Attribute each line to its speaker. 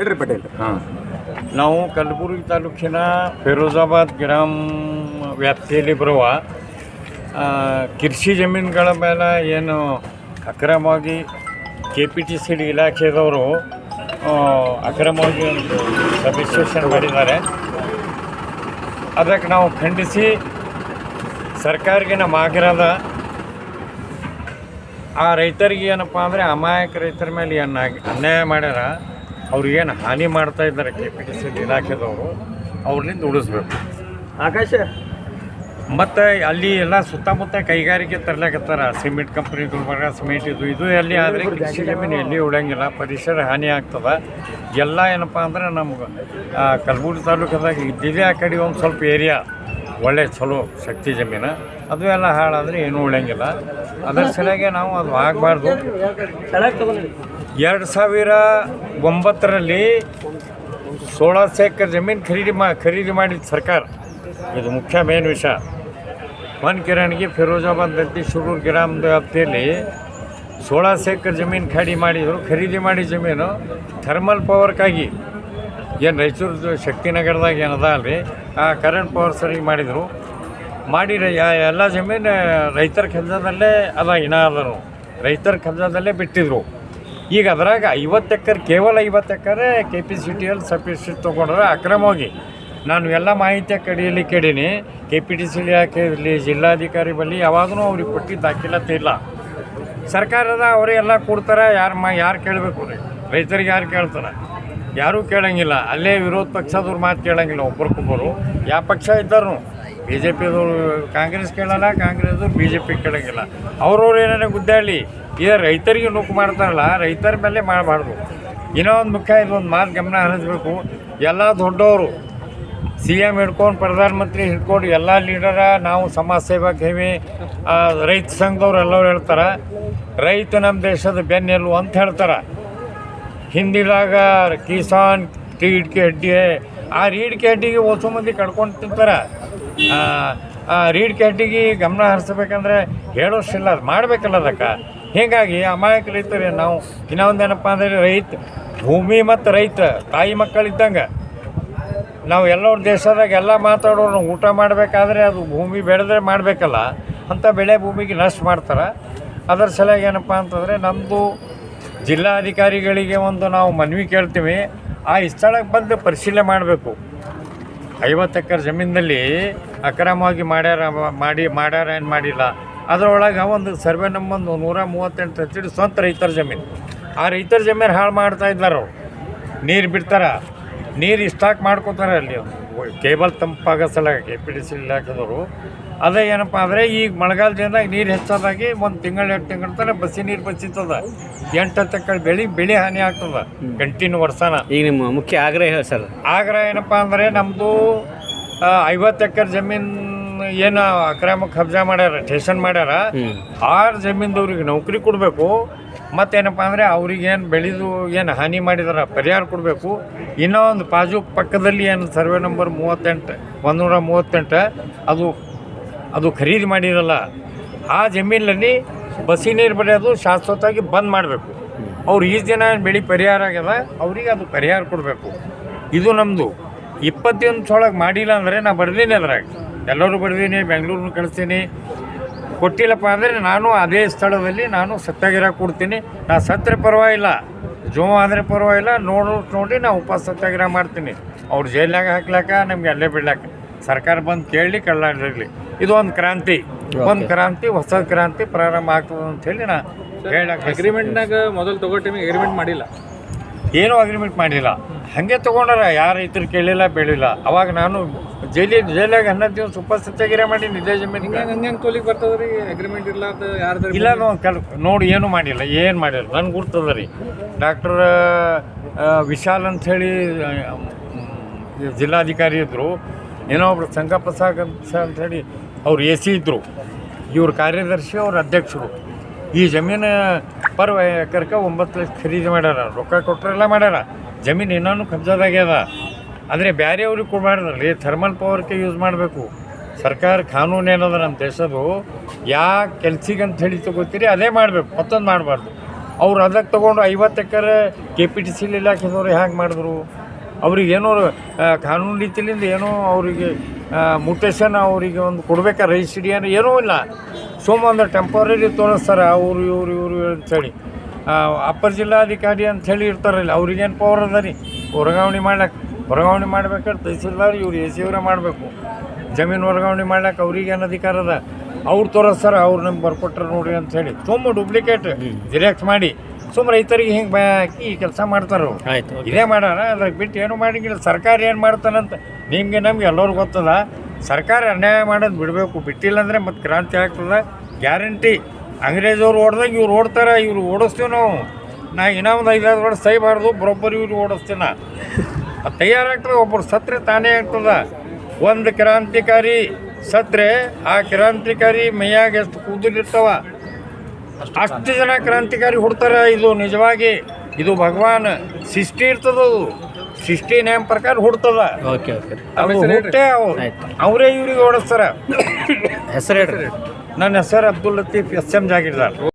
Speaker 1: ಹೇಳ್ರಿ ಪಟೇಲ್.
Speaker 2: ಹಾಂ. ನಾವು ಕಲಬುರಗಿ ತಾಲೂಕಿನ ಫಿರೋಜಾಬಾದ್ ಗ್ರಾಮ ವ್ಯಾಪ್ತಿಯಲ್ಲಿ ಬರುವ ಕೃಷಿ ಜಮೀನುಗಳ ಮೇಲೆ ಏನು ಅಕ್ರಮವಾಗಿ K P T C D ಇಲಾಖೆದವರು ಅಕ್ರಮವಾಗಿ ಒಂದು ಸಬ್ಸ್ಟೇಷನ್ ಮಾಡಿದ್ದಾರೆ. ಅದಕ್ಕೆ ನಾವು ಖಂಡಿಸಿ ಸರ್ಕಾರಕ್ಕೆ ನಮ್ಮ ಆಗಿರೋದ ಆ ರೈತರಿಗೆ ಏನಪ್ಪ ಅಂದರೆ ಅಮಾಯಕ ರೈತರ ಮೇಲೆ ಏನು ಅನ್ಯಾಯ ಮಾಡ್ಯಾರ ಅವ್ರಿಗೇನು ಹಾನಿ ಮಾಡ್ತಾ ಇದ್ದಾರೆ ಕೆ ಪಿ ಟಿ ಸಿ ಇಲಾಖೆದವರು ಅವ್ರಲ್ಲಿಂದ ಉಳಿಸ್ಬೇಕು.
Speaker 1: ಆಕಾಶ?
Speaker 2: ಮತ್ತು ಅಲ್ಲಿ ಎಲ್ಲ ಸುತ್ತಮುತ್ತ ಕೈಗಾರಿಕೆ ತರ್ಲಾಕತ್ತಾರ. ಸಿಮೆಂಟ್ ಕಂಪ್ನಿ ಗುಲ್ಬರ್ಗ ಸಿಮೆಂಟ್ ಇದು ಇದು ಎಲ್ಲಿ ಆದರೆ ಕೃಷಿ ಜಮೀನು ಎಲ್ಲಿ ಉಳಂಗಿಲ್ಲ ಪರಿಸರ ಹಾನಿ ಆಗ್ತದೆ. ಎಲ್ಲ ಏನಪ್ಪ ಅಂದ್ರೆ ನಮ್ಗೆ ಕಲಬುರ್ಗಿ ತಾಲೂಕದಾಗ ಇದ್ದಿದೆ ಆ ಕಡೆ ಒಂದು ಸ್ವಲ್ಪ ಏರಿಯಾ. ಒಳ್ಳೆ ಚಲೋ ಶಕ್ತಿ ಜಮೀನು. ಅದು ಎಲ್ಲ ಹಾಳಾದರೆ ಏನೂ ಉಳಿಯಂಗಿಲ್ಲ. ಅದರ ಸಲುವಾಗಿ ನಾವು ಅದು ಆಗಬಾರ್ದು. ಎರಡು ಸಾವಿರ ಒಂಬತ್ತರಲ್ಲಿ ಸೋಳಾಸ ಎಕರೆ ಜಮೀನು ಖರೀದಿ ಮಾ, ಖರೀದಿ ಮಾಡಿದ ಸರ್ಕಾರ. ಇದು ಮುಖ್ಯ ಮೇನ್ ವಿಷಯ. ಒನ್ ಕಿರಣ್ಗೆ ಫಿರೋಜಾಬಾದ್ ಬಂತಿ ಶುಗೂರ್ ಗ್ರಾಮದ ವ್ಯಾಪ್ತಿಯಲ್ಲಿ ಸೋಳಾಸು ಎಕರೆ ಜಮೀನು ಖರೀದಿ ಮಾಡಿದರು, ಖರೀದಿ ಮಾಡಿದ ಜಮೀನು ಥರ್ಮಲ್ ಪವರ್ಗಾಗಿ. ಏನು ರಾಯಚೂರು ಶಕ್ತಿನಗರದಾಗ ಏನದ ಅಲ್ರಿ? ಆ ಕರೆಂಟ್ ಪವರ್ ಸರಿಗೆ ಮಾಡಿದರು. ಮಾಡಿ ಎಲ್ಲ ಜಮೀನು ರೈತರ ಕೆಲಸದಲ್ಲೇ ಅದ, ಇನ್ನ ಅದನು ರೈತರ ಕೆಲಸದಲ್ಲೇ ಬಿಟ್ಟಿದ್ರು. ಈಗ ಅದ್ರಾಗ ಐವತ್ತು ಎಕರೆ, ಕೇವಲ ಐವತ್ತು ಎಕರೆ ಕೆ ಪಿ ಸಿ ಟಿಯಲ್ಲಿ ಸಬ್ಸಿಡಿ ತೊಗೊಂಡ್ರೆ ಅಕ್ರಮವಾಗಿ. ನಾನು ಎಲ್ಲ ಮಾಹಿತಿ ಕಡೆಯಲ್ಲಿ ಕೇಳೀನಿ. ಕೆ ಪಿ ಟಿ ಸಿ ಹಾಕಿರಲಿ ಜಿಲ್ಲಾಧಿಕಾರಿ ಬಳಿ ಯಾವಾಗಲೂ ಅವ್ರಿಗೆ ಕೊಟ್ಟಿದ್ದ ದಾಖಲಾತಿ ಇಲ್ಲ. ಸರ್ಕಾರದ ಅವರೇ ಎಲ್ಲ ಕೊಡ್ತಾರೆ, ಯಾರು ಮಾ ಯಾರು ಕೇಳಬೇಕು ರೀ ರೈತರಿಗೆ ಯಾರು ಕೇಳ್ತಾರೆ? ಯಾರೂ ಕೇಳಂಗಿಲ್ಲ. ಅಲ್ಲೇ ವಿರೋಧ ಪಕ್ಷದವ್ರು ಮಾತು ಕೇಳಂಗಿಲ್ಲ ಒಬ್ರಿಗೊಬ್ಬರು ಯಾವ ಪಕ್ಷ ಇದ್ದರು ಬಿ ಜೆ ಪಿದವರು ಕಾಂಗ್ರೆಸ್ ಕೇಳಲ್ಲ ಕಾಂಗ್ರೆಸ್ ಬಿ ಜೆ ಪಿ ಕೇಳೋಂಗಿಲ್ಲ. ಅವ್ರವ್ರು ಏನಾರ ಗುದ್ದಾಡಲಿ ಈಗ ರೈತರಿಗೆ ನೂಕು ಮಾಡ್ತಾರಲ್ಲ, ರೈತರ ಮೇಲೆ ಮಾಡಬಾರ್ದು. ಇನ್ನೂ ಒಂದು ಮುಖ್ಯ ಇದೊಂದು ಮಾತು ಗಮನ ಹರಿಸ್ಬೇಕು. ಎಲ್ಲ ದೊಡ್ಡವರು ಸಿ ಎಂ ಹಿಡ್ಕೊಂಡು, ಪ್ರಧಾನಮಂತ್ರಿ ಹಿಡ್ಕೊಂಡು ಎಲ್ಲ ಲೀಡರ ನಾವು ಸಮಾಜ ಸೇವಕ ಹೇವಿ ರೈತ ಸಂಘದವ್ರು ಎಲ್ಲರೂ ಹೇಳ್ತಾರೆ, ರೈತ ನಮ್ಮ ದೇಶದ ಬೆನ್ನೆಲು ಅಂತ ಹೇಳ್ತಾರೆ. ಹಿಂದಿಲಾಗ ಕಿಸಾನ್ ರೀಡ್ಕೆ ಹಡ್ಡಿ ಆ ರೀಡ್ಕೆ ಅಡ್ಡಿಗೆ ಓಸು ಮಂದಿ ಕಡ್ಕೊಂಡು ತಿಂತಾರೆ. ಆ, ಕ್ಯಾಟಿಗೆ ಗಮನ ಹರಿಸ್ಬೇಕಂದ್ರೆ ಹೇಳೋಷ್ಟಿಲ್ಲ ಅದು ಮಾಡಬೇಕಲ್ಲ ಅದಕ್ಕೆ. ಹೀಗಾಗಿ ಅಮಾಯಕ ರೈತರು ನಾವು ಇನ್ನೊಂದೇನಪ್ಪ ಅಂದರೆ ರೈತ ಭೂಮಿ ಮತ್ತು ರೈತ ತಾಯಿ ಮಕ್ಕಳಿದ್ದಂಗೆ. ನಾವು ಎಲ್ಲರ ದೇಶದಾಗ ಎಲ್ಲ ಮಾತಾಡೋರು ಊಟ ಮಾಡಬೇಕಾದ್ರೆ ಅದು ಭೂಮಿ ಬೆಳೆದ್ರೆ ಮಾಡಬೇಕಲ್ಲ ಅಂಥ ಬೆಳೆ ಭೂಮಿಗೆ ನಷ್ಟ ಮಾಡ್ತಾರೆ. ಅದರ ಸಲುವಾಗಿ ಏನಪ್ಪ ಅಂತಂದರೆ ನಮ್ಮದು ಜಿಲ್ಲಾಧಿಕಾರಿಗಳಿಗೆ ಒಂದು ನಾವು ಮನವಿ ಕೇಳ್ತೀವಿ ಆ ಸ್ಥಳಕ್ಕೆ ಬಂದು ಪರಿಶೀಲನೆ ಮಾಡಬೇಕು. ಐವತ್ತು ಎಕರೆ ಜಮೀನಲ್ಲಿ ಅಕ್ರಮವಾಗಿ ಮಾಡ್ಯಾರ ಮಾಡಿ ಮಾಡ್ಯಾರ ಏನು ಮಾಡಿಲ್ಲ. ಅದರೊಳಗೆ ಒಂದು ಸರ್ವೆ ನಂಬರ್ ನೂರ ಮೂವತ್ತೆಂಟು ಹಚ್ಚಿಡಿ ಸ್ವಂತ ರೈತರ ಜಮೀನು. ಆ ರೈತರ ಜಮೀನು ಹಾಳು ಮಾಡ್ತಾ ಇದ್ದಾರೆ ಅವ್ರು. ನೀರು ಬಿಡ್ತಾರ. ನೀರು ಇಷ್ಟಾಕ್ ಮಾಡ್ಕೋತಾರೆ ಅಲ್ಲಿ ಕೇಬಲ್ ತಂಪಾಗ ಸಲ ಕೆ ಪಿ ಡಿ ಸಿ ಇಲಾಖೆದವರು. ಅದೇ ಏನಪ್ಪ ಅಂದರೆ ಈಗ ಮಳೆಗಾಲ ದಿನದಾಗ ನೀರು ಹೆಚ್ಚಾದಾಗಿ ಒಂದು ತಿಂಗಳು ಎರಡು ತಿಂಗಳ ತನಕ ಬಸ್ಸಿ ನೀರು ಬಚ್ಚಿತ್ತದ ಎಂಟು ಹತ್ತು ಎಕರೆ ಬೆಳೆ ಬೆಳೆ ಹಾನಿ ಆಗ್ತದ. ಗಂಟಿನ ವರ್ಷನ.
Speaker 3: ಈಗ ನಿಮ್ಮ ಮುಖ್ಯ ಆಗ್ರಹ ಸರ್.
Speaker 2: ಆಗ್ರಹ ಏನಪ್ಪ ಅಂದರೆ ನಮ್ಮದು ಐವತ್ತು ಎಕರೆ ಜಮೀನು ಏನು ಅಕ್ರಮ ಕಬ್ಜಾ ಮಾಡ್ಯಾರ ಸ್ಟೇಷನ್ ಮಾಡ್ಯಾರ. ಆರು ಜಮೀನ್ದವ್ರಿಗೆ ನೌಕರಿ ಕೊಡಬೇಕು ಮತ್ತೇನಪ್ಪ ಅಂದರೆ ಅವ್ರಿಗೆ ಏನು ಬೆಳೆದು ಏನು ಹಾನಿ ಮಾಡಿದಾರ ಪರಿಹಾರ ಕೊಡಬೇಕು. ಇನ್ನೂ ಒಂದು ಬಾಜು ಪಕ್ಕದಲ್ಲಿ ಏನು ಸರ್ವೆ ನಂಬರ್ ಮೂವತ್ತೆಂಟು ಒಂದೂರ ಮೂವತ್ತೆಂಟು ಅದು ಅದು ಖರೀದಿ ಮಾಡಿರಲ್ಲ ಆ ಜಮೀನಲ್ಲಿ ಬಸಿ ನೀರು ಬರೆಯೋದು ಶಾಶ್ವತವಾಗಿ ಬಂದ್ ಮಾಡಬೇಕು. ಅವ್ರು ಈ ದಿನ ಬೆಳೆ ಪರಿಹಾರ ಆಗ್ಯದ ಅವ್ರಿಗೆ ಅದು ಪರಿಹಾರ ಕೊಡಬೇಕು. ಇದು ನಮ್ಮದು ಇಪ್ಪತ್ತೊಂದು ಒಳಗೆ ಮಾಡಿಲ್ಲ ಅಂದರೆ ನಾ ಬರ್ದೀನಿ ಅದ್ರಾಗ. ಎಲ್ಲರೂ ಬರ್ದೀನಿ ಬೆಂಗಳೂರನ್ನು ಕಳಿಸ್ತೀನಿ. ಕೊಟ್ಟಿಲ್ಲಪ್ಪ ಅಂದರೆ ನಾನು ಅದೇ ಸ್ಥಳದಲ್ಲಿ ನಾನು ಸತ್ಯಾಗ್ರಹ ಕೊಡ್ತೀನಿ. ನಾ ಸತ್ತರೆ ಪರವಾಗಿಲ್ಲ. ಜೋ ಆದರೆ ಪರವಾಗಿಲ್ಲ. ನೋಡು ನೋಡಿ ನಾ ಉಪವಾಸ ಸತ್ಯಾಗ್ರಹ ಮಾಡ್ತೀನಿ. ಅವ್ರು ಜೈಲಾಗ ಹಾಕ್ಲಾಕ ನಮಗೆ ಅಲ್ಲೇ ಬಿಡ್ಲಾಕ. ಸರ್ಕಾರ ಬಂದು ಕೇಳಲಿ ಕಳ್ಳಾಡಿರಲಿ ಇದು ಒಂದು ಕ್ರಾಂತಿ ಒಂದು ಕ್ರಾಂತಿ ಹೊಸ ಕ್ರಾಂತಿ ಪ್ರಾರಂಭ ಆಗ್ತದೆ ಅಂತ ಹೇಳಿ ನಾ ಹೇಳಕ್ಕೆ
Speaker 1: ಅಗ್ರಿಮೆಂಟ್ನಾಗ ಮೊದಲು ತಗೋ ಟೈಮಿಗೆ ಅಗ್ರಿಮೆಂಟ್ ಮಾಡಿಲ್ಲ.
Speaker 2: ಏನೂ ಅಗ್ರಿಮೆಂಟ್ ಮಾಡಿಲ್ಲ. ಹಾಗೆ ತೊಗೊಂಡಾರ ಯಾರು ರೈತರು ಕೇಳಿಲ್ಲ ಬೆಳಿಲ್ಲ. ಅವಾಗ ನಾನು ಜೈಲಿ ಜೈಲಾಗ ಹನ್ನೊಂದು ದಿವಸ ಉಪಸ್ಥಿತಿಯಾಗಿರ ಮಾಡಿ ಜಮೀನಿಗೆ.
Speaker 1: ಹಿಂಗೆ ಬರ್ತದ ರೀ ಅಗ್ರಿಮೆಂಟ್
Speaker 2: ಇಲ್ಲ ನಾವು ಕೆಲ ನೋಡಿ ಏನು ಮಾಡಿಲ್ಲ ಏನು ಮಾಡಿಲ್ಲ. ನನ್ಗೆ ಗುರ್ತದ ರೀ. ಡಾಕ್ಟರ್ ವಿಶಾಲ್ ಅಂಥೇಳಿ ಜಿಲ್ಲಾಧಿಕಾರಿ ಇದ್ದರು ಏನೋ ಒಬ್ರು ಸಂಗಪ್ಪ ಸಾಗ್ ಅಂತ ಅಂಥೇಳಿ ಅವ್ರು ಎ ಸಿ ಇದ್ದರು ಇವ್ರ ಕಾರ್ಯದರ್ಶಿ ಅವ್ರ ಅಧ್ಯಕ್ಷರು. ಈ ಜಮೀನು ಪರ್ ಎಕರ್ಕ ಒಂಬತ್ತು ಲಕ್ಷ ಖರೀದಿ ಮಾಡ್ಯಾರ. ರೊಕ್ಕ ಕೊಟ್ಟರೆಲ್ಲ ಮಾಡ್ಯಾರ. ಜಮೀನು ಇನ್ನೂ ಕಬ್ಜಾದಾಗ್ಯದ ಆದರೆ ಬೇರೆಯವ್ರಿಗೆ ಮಾಡಿದ್ರಲ್ಲಿ ಥರ್ಮಲ್ ಪವರ್ಗೆ ಯೂಸ್ ಮಾಡಬೇಕು. ಸರ್ಕಾರ ಕಾನೂನು ಏನದ ನಮ್ಮ ದೇಶದ್ದು? ಯಾ ಕೆಲ್ಸಿಗೆ ಅಂತ ಹೇಳಿ ತಗೋತೀರಿ, ಅದೇ ಮಾಡಬೇಕು. ಮತ್ತೊಂದು ಮಾಡಬಾರ್ದು. ಅವ್ರು ಅದಕ್ಕೆ ತೊಗೊಂಡು ಐವತ್ತು ಎಕರೆ K P T C L ಇಲಾಖೆದವ್ರು ಹ್ಯಾಂಗೆ ಮಾಡಿದ್ರು? ಅವ್ರಿಗೆ ಏನೋ ಕಾನೂನು ರೀತಿಯಿಂದ ಏನೋ ಅವರಿಗೆ ಮುಟೇಶನ್ ಅವರಿಗೆ ಒಂದು ಕೊಡಬೇಕಾ? ರೈಸ್ ಏನೋ ಏನೂ ಇಲ್ಲ. ಸುಮ್ಮ ಒಂದು ಟೆಂಪರರಿ ತೋರಿಸ್ತಾರೆ ಅವರು ಇವರು ಇವರು ಅಂಥೇಳಿ ಅಪ್ಪರ್ ಜಿಲ್ಲಾಧಿಕಾರಿ ಅಂಥೇಳಿ ಇರ್ತಾರಲ್ಲ ಅವ್ರಿಗೇನು ಪವರ್ ಅದ ರೀ? ವರ್ಗಾವಣೆ ಮಾಡ್ಲಾಕ. ವರ್ಗಾವಣೆ ಮಾಡ್ಬೇಕಾದ್ರೆ ತಹಸೀಲ್ದಾರ್ ಇವ್ರು ಎ ಸಿ ಅವರೇ ಮಾಡಬೇಕು. ಜಮೀನು ವರ್ಗಾವಣೆ ಮಾಡ್ಲಿಕ್ಕೆ ಅವ್ರಿಗೇನು ಅಧಿಕಾರ ಅದ? ಅವ್ರು ತೋರಿಸ್ತಾರೆ ಅವ್ರು ನಮ್ಗೆ ಬರ್ಕೊಟ್ರೆ ನೋಡಿ ಅಂಥೇಳಿ ತುಂಬ ಡೂಪ್ಲಿಕೇಟ್ ಜಿರಾಕ್ಸ್ ಮಾಡಿ. ಸುಮ್ಮ ರೈತರಿಗೆ ಹಿಂಗೆ ಬಾಕಿ ಕೆಲಸ ಮಾಡ್ತಾರೆ ಇದೇ ಮಾಡೋಣ ಅದ್ರಾಗ ಬಿಟ್ಟು ಏನು ಮಾಡಿಂಗಿಲ್ಲ. ಸರ್ಕಾರ ಏನು ಮಾಡ್ತಾನಂತ ನಿಮಗೆ ನಮ್ಗೆ ಎಲ್ಲರಿಗೂ ಗೊತ್ತದ? ಸರ್ಕಾರ ಅನ್ಯಾಯ ಮಾಡೋದು ಬಿಡಬೇಕು. ಬಿಟ್ಟಿಲ್ಲ ಅಂದರೆ ಮತ್ತೆ ಕ್ರಾಂತಿ ಆಗ್ತದೆ. ಗ್ಯಾರಂಟಿ. ಅಂಗ್ರೇಜವ್ರು ಓಡ್ದಾಗ ಇವ್ರು ಓಡ್ತಾರೆ, ಇವ್ರು ಓಡಿಸ್ತೀವಿ ನಾವು. ನಾ ಇನ್ನೂ ಒಂದು ಐದಾರು ವರ್ಷ ಸೈಬಾರ್ದು ಬರೋಬ್ಬರಿ ಇವ್ರು ಓಡಿಸ್ತೀವಿ ಅದು ತಯಾರಾಗ್ತದೆ ಒಬ್ಬರು ಸತ್ರೆ ತಾನೇ ಆಗ್ತದೆ. ಒಂದು ಕ್ರಾಂತಿಕಾರಿ ಸತ್ರೆ, ಆ ಕ್ರಾಂತಿಕಾರಿ ಮೈಯಾಗ ಎಷ್ಟು ಕೂದಲಿರ್ತಾವ? ಅಷ್ಟು ಜನ ಕ್ರಾಂತಿಕಾರಿ ಹುಡ್ತಾರೆ. ಇದು ನಿಜವಾಗಿ, ಇದು ಭಗವಾನ್. ಸೃಷ್ಟಿ ಇರ್ತದದು ಸೃಷ್ಟಿ ನೇಮ್ ಪ್ರಕಾರ ಹುಡ್ತದ.
Speaker 3: Okay okay.
Speaker 2: ಅದು ಹುಟ್ಟೆ ಅವು
Speaker 3: ಆಯ್ತು.
Speaker 2: ಅವರೇ ಇವ್ರಿಗೆ ಓಡಿಸ್ತಾರ.
Speaker 3: ಹೆಸರು ಹೇಳ್ರಿ.
Speaker 2: ನನ್ನ ಹೆಸರು ಅಬ್ದುಲ್ ಲತೀಫ್ ಎಸ್ ಎಂ ಜಾಗಿರ್ದಾರ್.